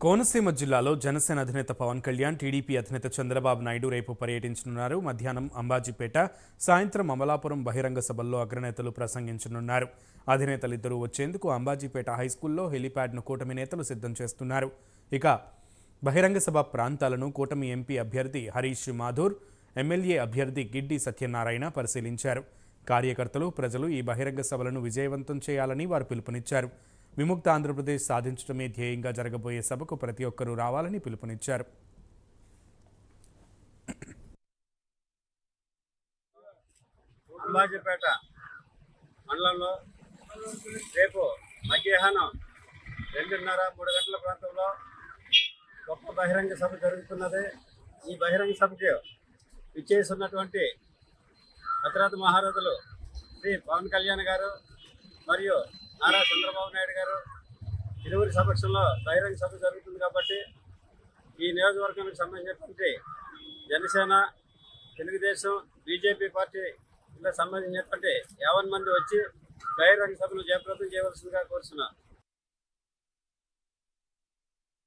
కోనసీమ జిల్లాలో జనసేన అధినేత పవన్ కళ్యాణ్ టీడీపీ అధినేత చంద్రబాబు నాయుడు రేపు పర్యటించనున్నారు. మధ్యాహ్నం అంబాజీపేట సాయంత్రం అమలాపురం బహిరంగ సభల్లో అగ్రనేతలు ప్రసంగించనున్నారు. అధినేతలిద్దరూ వచ్చేందుకు అంబాజీపేట హైస్కూల్లో హెలీప్యాడ్ను కూటమి నేతలు సిద్ధం చేస్తున్నారు. ఇక బహిరంగ సభ ప్రాంతాలను కూటమి ఎంపీ అభ్యర్థి హరీష్ మాధూర్ ఎమ్మెల్యే అభ్యర్థి గిడ్డి సత్యనారాయణ పరిశీలించారు. కార్యకర్తలు ప్రజలు ఈ బహిరంగ సభలను విజయవంతం చేయాలని వారు పిలుపునిచ్చారు. విముక్త ఆంధ్రప్రదేశ్ సాధించడమే ధ్యేయంగా జరగబోయే సభకు ప్రతి ఒక్కరూ రావాలని పిలుపునిచ్చారు. అంబాజీపేట మండలంలో రేపు మధ్యాహ్నం రెండున్నర మూడు గంటల ప్రాంతంలో గొప్ప బహిరంగ సభ జరుగుతున్నది. ఈ బహిరంగ సభకి ఇచ్చేస్తున్నటువంటి భద్రాద్రి మహారాజులు శ్రీ పవన్ కళ్యాణ్ గారు మరియు నారా చంద్రబాబు నాయుడు గారు ఇరువురి సమక్షంలో బహిరంగ సభ జరుగుతుంది కాబట్టి ఈ నియోజకవర్గానికి సంబంధించినటువంటి జనసేన తెలుగుదేశం బీజేపీ పార్టీ ఇలా సంబంధించినటువంటి యావన్ మంది వచ్చి బహిరంగ సభను జయప్రదం చేయవలసిందిగా కోరుతున్నాను